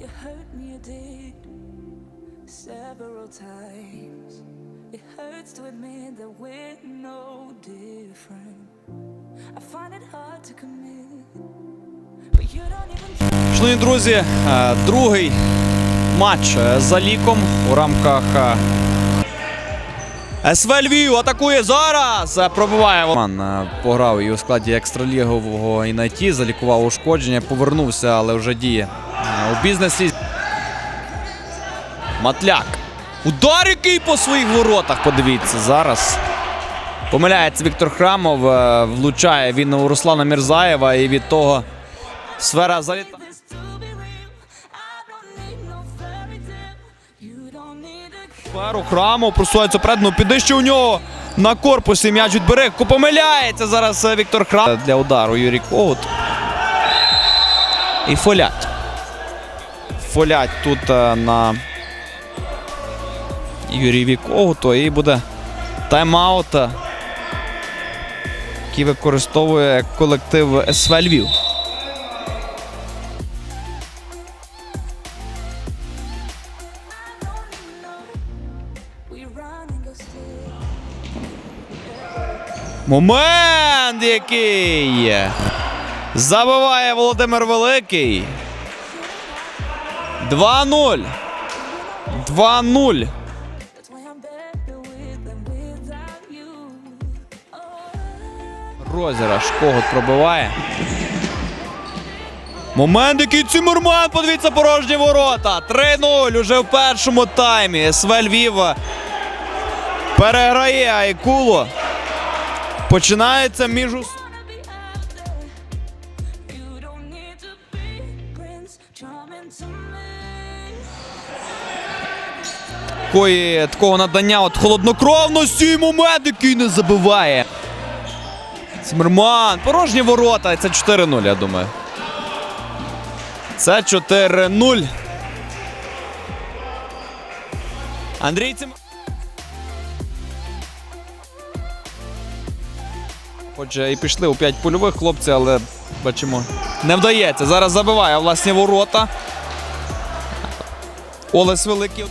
You hurt me, you did several times. It hurts to admit that we're no different. I find it hard to commit. Шановні друзі, е, другий матч е, за ліком у рамках е, СВ Львів атакує зараз. Пробиває Роман е, пограв і у складі екстралігового Інайті, залікував ушкодження, повернувся, але вже діє у бізнесі. Матляк. Удар який по своїх воротах. Подивіться зараз. Помиляється Віктор Храмов, е, влучає він у Руслана Мірзаєва і від того сфера a Сферу Храмов просувається вперед, ну піде ще у нього на корпусі м'яч відбере. Помиляється зараз е, Віктор Храмов. Для удару Юрій Когут. І фолять. Фолять тут е, на Юрієві Когуту. І буде тайм-аут, е, який використовує колектив СВ Львів. Момент який! Забиває Володимир Великий. 2-0. 2-0. Розіграш. Когот пробиває. Момент, який Цимурман, подивіться, порожні ворота. 3-0 уже в першому таймі. СВ Львів переграє Айкулу. Починається між ус... Charming to. Такої, такого надання от холоднокровності і момент, який не забиває. Цимерман, порожні ворота. Це 4-0, я думаю. Це 4-0. Андрій Цим... Отже, і пішли у 5 польових хлопці, але бачимо, не вдається. Зараз забиває власні ворота. Олес Великий.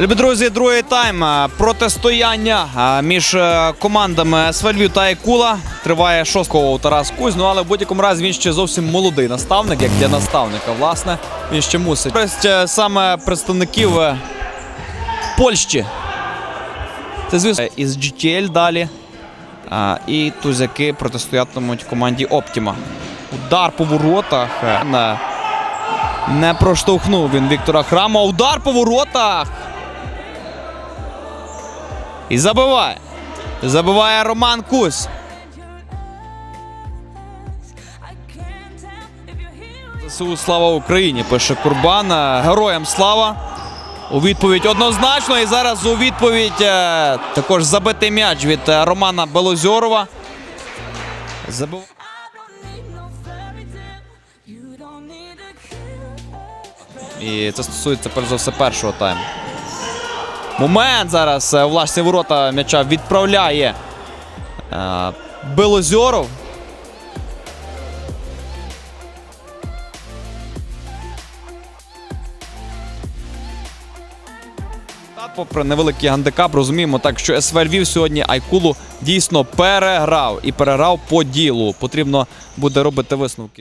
Любі друзі, другий тайм е, протистояння е, між е, командами Свельвів та Айкула триває шостого у Тарас Кузь. Ну але в будь-якому разі він ще зовсім молодий наставник, як для наставника. Власне, він ще мусить. Користь саме представників Польщі. Це звісно із GTL далі. І тузяки протистоятимуть команді Оптіма. Удар по воротах. не проштовхнув він Віктора Храма. Удар по воротах. І забиває. Забиває Роман Кусь. ЗСУ слава Україні, пише Курбан. Е, Героям слава. У відповідь однозначно. І зараз у відповідь е, також забитий м'яч від е, Романа Белозьорова. Забив... І це стосується перш за все першого тайму. Момент зараз е, у власні ворота м'яча відправляє е, Белозьоров. Попри невеликий гандикап, розуміємо так, що СВ Львів сьогодні Айкулу дійсно переграв і переграв по ділу. Потрібно буде робити висновки.